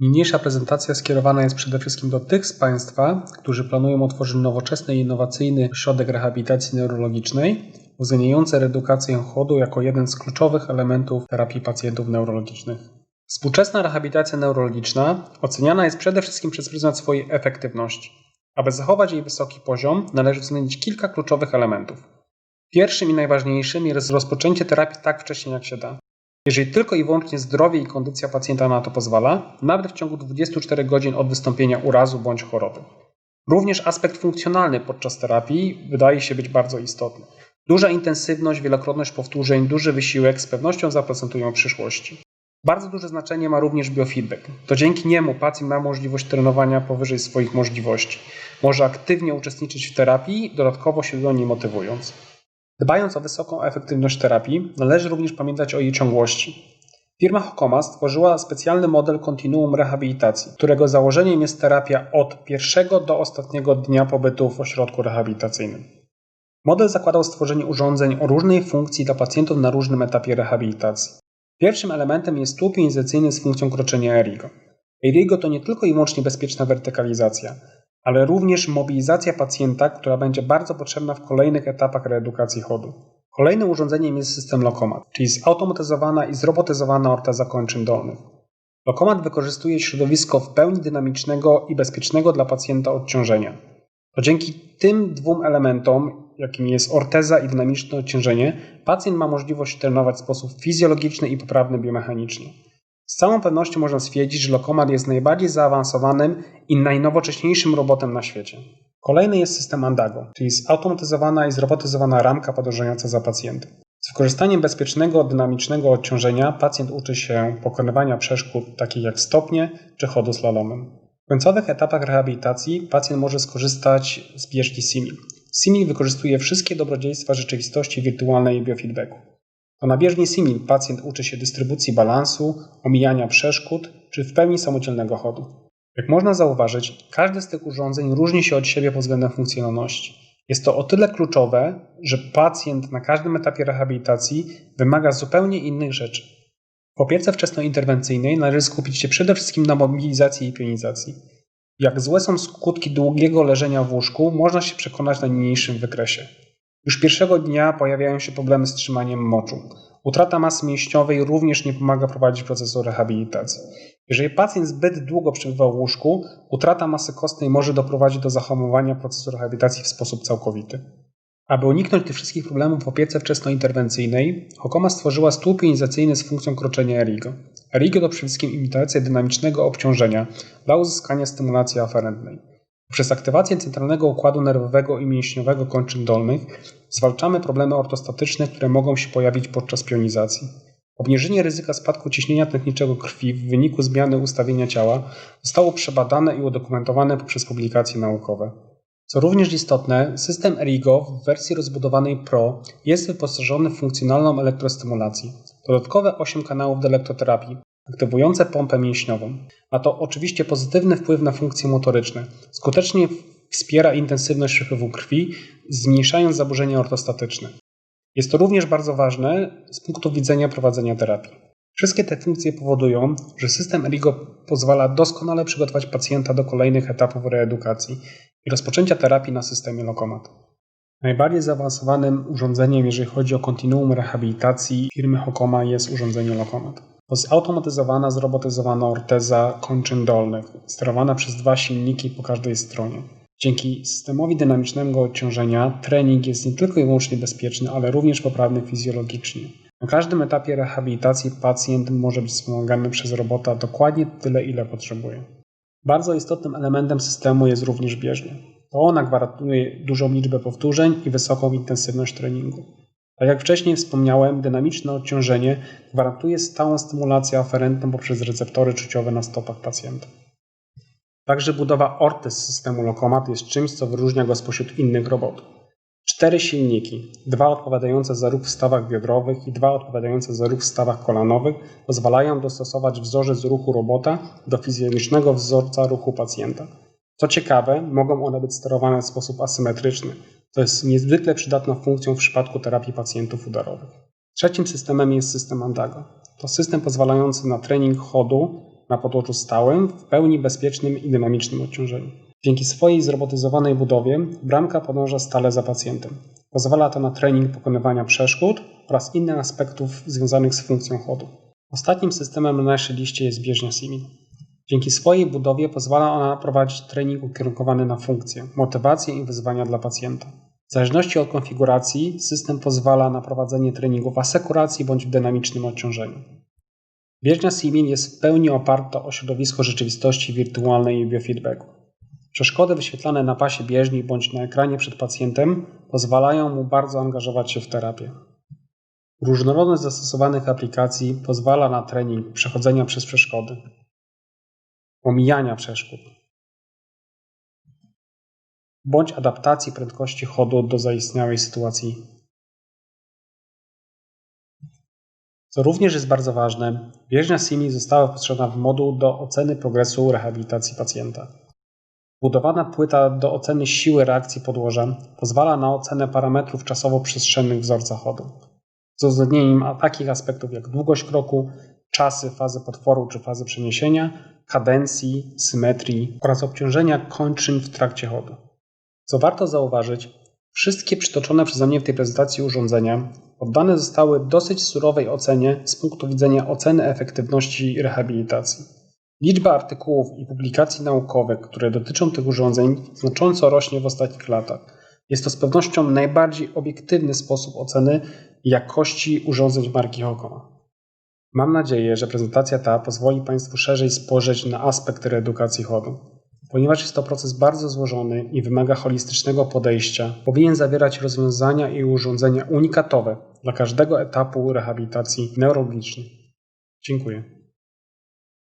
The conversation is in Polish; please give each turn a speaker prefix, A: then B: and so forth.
A: Niniejsza prezentacja skierowana jest przede wszystkim do tych z Państwa, którzy planują otworzyć nowoczesny i innowacyjny ośrodek rehabilitacji neurologicznej, uwzględniający redukację chodu jako jeden z kluczowych elementów terapii pacjentów neurologicznych. Współczesna rehabilitacja neurologiczna oceniana jest przede wszystkim przez pryzmat swojej efektywności. Aby zachować jej wysoki poziom, należy uwzględnić kilka kluczowych elementów. Pierwszym i najważniejszym jest rozpoczęcie terapii tak wcześnie jak się da. Jeżeli tylko i wyłącznie zdrowie i kondycja pacjenta na to pozwala, nawet w ciągu 24 godzin od wystąpienia urazu bądź choroby. Również aspekt funkcjonalny podczas terapii wydaje się być bardzo istotny. Duża intensywność, wielokrotność powtórzeń, duży wysiłek z pewnością zaprocentują w przyszłości. Bardzo duże znaczenie ma również biofeedback. To dzięki niemu pacjent ma możliwość trenowania powyżej swoich możliwości. Może aktywnie uczestniczyć w terapii, dodatkowo się do niej motywując. Dbając o wysoką efektywność terapii, należy również pamiętać o jej ciągłości. Firma Hokoma stworzyła specjalny model kontinuum rehabilitacji, którego założeniem jest terapia od pierwszego do ostatniego dnia pobytu w ośrodku rehabilitacyjnym. Model zakładał stworzenie urządzeń o różnej funkcji dla pacjentów na różnym etapie rehabilitacji. Pierwszym elementem jest tłum pionizacyjny z funkcją kroczenia Erigo. Erigo to nie tylko i wyłącznie bezpieczna wertykalizacja, ale również mobilizacja pacjenta, która będzie bardzo potrzebna w kolejnych etapach reedukacji chodu. Kolejnym urządzeniem jest system Lokomat, czyli zautomatyzowana i zrobotyzowana orteza kończyn dolnych. Lokomat wykorzystuje środowisko w pełni dynamicznego i bezpiecznego dla pacjenta odciążenia. To dzięki tym dwóm elementom, jakimi jest orteza i dynamiczne odciążenie, pacjent ma możliwość trenować w sposób fizjologiczny i poprawny biomechanicznie. Z całą pewnością można stwierdzić, że Lokomat jest najbardziej zaawansowanym i najnowocześniejszym robotem na świecie. Kolejny jest system Andago, czyli zautomatyzowana i zrobotyzowana ramka podążająca za pacjentem. Z wykorzystaniem bezpiecznego, dynamicznego odciążenia pacjent uczy się pokonywania przeszkód takich jak stopnie czy chodu slalomem. W końcowych etapach rehabilitacji pacjent może skorzystać z bieżni Simil. Simil wykorzystuje wszystkie dobrodziejstwa rzeczywistości wirtualnej i biofeedbacku. To na bieżni Simil pacjent uczy się dystrybucji balansu, omijania przeszkód czy w pełni samodzielnego chodu. Jak można zauważyć, każde z tych urządzeń różni się od siebie pod względem funkcjonalności. Jest to o tyle kluczowe, że pacjent na każdym etapie rehabilitacji wymaga zupełnie innych rzeczy. W opiece wczesnointerwencyjnej należy skupić się przede wszystkim na mobilizacji i pionizacji. Jak złe są skutki długiego leżenia w łóżku, można się przekonać na niniejszym wykresie. Już pierwszego dnia pojawiają się problemy z trzymaniem moczu. Utrata masy mięśniowej również nie pomaga prowadzić procesu rehabilitacji. Jeżeli pacjent zbyt długo przebywa w łóżku, utrata masy kostnej może doprowadzić do zahamowania procesu rehabilitacji w sposób całkowity. Aby uniknąć tych wszystkich problemów w opiece wczesnointerwencyjnej, Hokoma stworzyła stół pionizacyjny z funkcją kroczenia Erigo. Erigo to przede wszystkim imitacja dynamicznego obciążenia dla uzyskania stymulacji aferentnej. Przez aktywację centralnego układu nerwowego i mięśniowego kończyn dolnych zwalczamy problemy ortostatyczne, które mogą się pojawić podczas pionizacji. Obniżenie ryzyka spadku ciśnienia tętniczego krwi w wyniku zmiany ustawienia ciała zostało przebadane i udokumentowane poprzez publikacje naukowe. Co również istotne, system Erigo w wersji rozbudowanej Pro jest wyposażony w funkcjonalną elektrostymulację. Dodatkowe 8 kanałów do elektroterapii, aktywujące pompę mięśniową. Ma to oczywiście pozytywny wpływ na funkcje motoryczne. Skutecznie wspiera intensywność przepływu krwi, zmniejszając zaburzenia ortostatyczne. Jest to również bardzo ważne z punktu widzenia prowadzenia terapii. Wszystkie te funkcje powodują, że system Erigo pozwala doskonale przygotować pacjenta do kolejnych etapów reedukacji i rozpoczęcia terapii na systemie Lokomat. Najbardziej zaawansowanym urządzeniem, jeżeli chodzi o kontinuum rehabilitacji firmy Hokoma jest urządzenie Lokomat. To zautomatyzowana, zrobotyzowana orteza kończyn dolnych, sterowana przez dwa silniki po każdej stronie. Dzięki systemowi dynamicznemu odciążenia trening jest nie tylko i wyłącznie bezpieczny, ale również poprawny fizjologicznie. Na każdym etapie rehabilitacji pacjent może być wspomagany przez robota dokładnie tyle, ile potrzebuje. Bardzo istotnym elementem systemu jest również bieżnia. To ona gwarantuje dużą liczbę powtórzeń i wysoką intensywność treningu. Tak jak wcześniej wspomniałem, dynamiczne odciążenie gwarantuje stałą stymulację aferentną poprzez receptory czuciowe na stopach pacjenta. Także budowa ortez systemu Lokomat jest czymś, co wyróżnia go spośród innych robotów. Cztery silniki, dwa odpowiadające za ruch w stawach biodrowych i dwa odpowiadające za ruch w stawach kolanowych, pozwalają dostosować wzorzec ruchu robota do fizjologicznego wzorca ruchu pacjenta. Co ciekawe, mogą one być sterowane w sposób asymetryczny, co jest niezwykle przydatną funkcją w przypadku terapii pacjentów udarowych. Trzecim systemem jest system Andago. To system pozwalający na trening chodu na podłożu stałym, w pełni bezpiecznym i dynamicznym odciążeniu. Dzięki swojej zrobotyzowanej budowie bramka podąża stale za pacjentem. Pozwala to na trening pokonywania przeszkód oraz innych aspektów związanych z funkcją chodu. Ostatnim systemem na naszej liście jest bieżnia Simin. Dzięki swojej budowie pozwala ona prowadzić trening ukierunkowany na funkcję, motywację i wyzwania dla pacjenta. W zależności od konfiguracji system pozwala na prowadzenie treningu w asekuracji bądź w dynamicznym odciążeniu. Bieżnia Simin jest w pełni oparta o środowisko rzeczywistości wirtualnej i biofeedbacku. Przeszkody wyświetlane na pasie bieżni bądź na ekranie przed pacjentem pozwalają mu bardzo angażować się w terapię. Różnorodność zastosowanych aplikacji pozwala na trening przechodzenia przez przeszkody, omijania przeszkód, bądź adaptacji prędkości chodu do zaistniałej sytuacji. Co również jest bardzo ważne, bieżnia SIMI została wyposażona w moduł do oceny progresu rehabilitacji pacjenta. Budowana płyta do oceny siły reakcji podłoża pozwala na ocenę parametrów czasowo-przestrzennych wzorca chodu, z uwzględnieniem takich aspektów jak długość kroku, czasy fazy potworu czy fazy przeniesienia, kadencji, symetrii oraz obciążenia kończyn w trakcie chodu. Co warto zauważyć, wszystkie przytoczone przeze mnie w tej prezentacji urządzenia poddane zostały dosyć surowej ocenie z punktu widzenia oceny efektywności rehabilitacji. Liczba artykułów i publikacji naukowych, które dotyczą tych urządzeń, znacząco rośnie w ostatnich latach. Jest to z pewnością najbardziej obiektywny sposób oceny jakości urządzeń marki Hokoma. Mam nadzieję, że prezentacja ta pozwoli Państwu szerzej spojrzeć na aspekt reedukacji chodu. Ponieważ jest to proces bardzo złożony i wymaga holistycznego podejścia, powinien zawierać rozwiązania i urządzenia unikatowe dla każdego etapu rehabilitacji neurologicznej. Dziękuję.